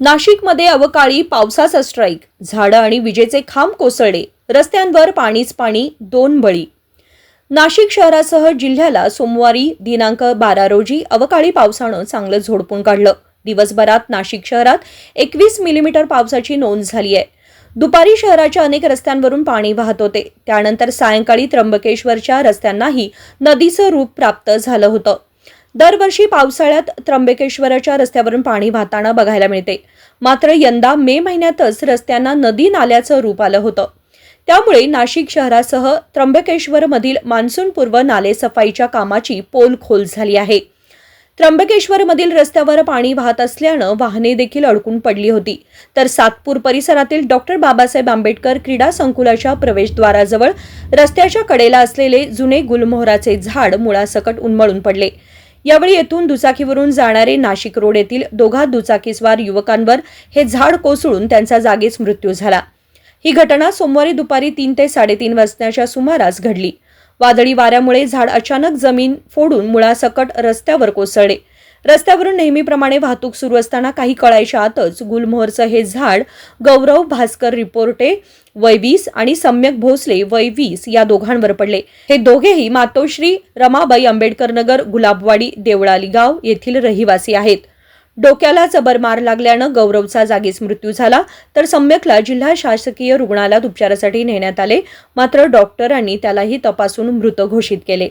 नाशिकमध्ये अवकाळी पावसाचा स्ट्राईक झाडं आणि विजेचे खांब कोसळले. रस्त्यांवर पाणीच पाणी दोन बळी. नाशिक शहरासह जिल्ह्याला सोमवारी दिनांक बारा रोजी अवकाळी पावसानं चांगलं झोडपून काढलं. दिवसभरात नाशिक शहरात एकवीस मिलीमीटर पावसाची नोंद झाली आहे. दुपारी शहराच्या अनेक रस्त्यांवरून पाणी वाहत होते. त्यानंतर सायंकाळी त्र्यंबकेश्वरच्या रस्त्यांनाही नदीचं रूप प्राप्त झालं होतं. दरवर्षी पावसाळ्यात त्र्यंबकेश्वराच्या रस्त्यावरून पाणी वाहताना बघायला मिळते. मात्र यंदा मे महिन्यातच रस्त्यांना नदी नाल्याचं रूप आलं होतं. त्यामुळे नाशिक शहरासह त्र्यंबकेश्वरमधील मान्सूनपूर्व नाले सफाईच्या कामाची पोलखोल झाली आहे. त्र्यंबकेश्वरमधील रस्त्यावर पाणी वाहत असल्यानं वाहने देखील अडकून पडली होती. तर सातपूर परिसरातील डॉक्टर बाबासाहेब आंबेडकर क्रीडा संकुलाच्या प्रवेशद्वाराजवळ रस्त्याच्या कडेला असलेले जुने गुलमोहराचे झाड मुळासकट उन्मळून पडले. यावेळी येथून दुचाकीवरून जाणारे नाशिक रोड येथील दोघा दुचाकीस्वार युवकांवर हे झाड कोसळून त्यांचा जागीच मृत्यू झाला. ही घटना सोमवारी दुपारी तीन ते साडेतीन वाजण्याच्या सुमारास घडली. वादळी वाऱ्यामुळे झाड अचानक जमीन फोडून मुळासकट रस्त्यावर कोसळले. रस्त्यावरून नेहमीप्रमाणे वाहतूक सुरू असताना काही कळायच्या आतच गुलमोहरचं हे झाड गौरव भास्कर रिपोर्टे वैवीस आणि सम्यक भोसले वैवीस या दोघांवर पडले. हे दोघेही मातोश्री रमाबाई आंबेडकर नगर गुलाबवाडी देवळाली गाव येथील रहिवासी आहेत. डोक्याला जबर मार लागल्यानं गौरवचा जागीच मृत्यू झाला तर सम्यकला जिल्हा शासकीय रुग्णालयात उपचारासाठी नेण्यात आले मात्र डॉक्टरांनी त्यालाही तपासून मृत घोषित केले.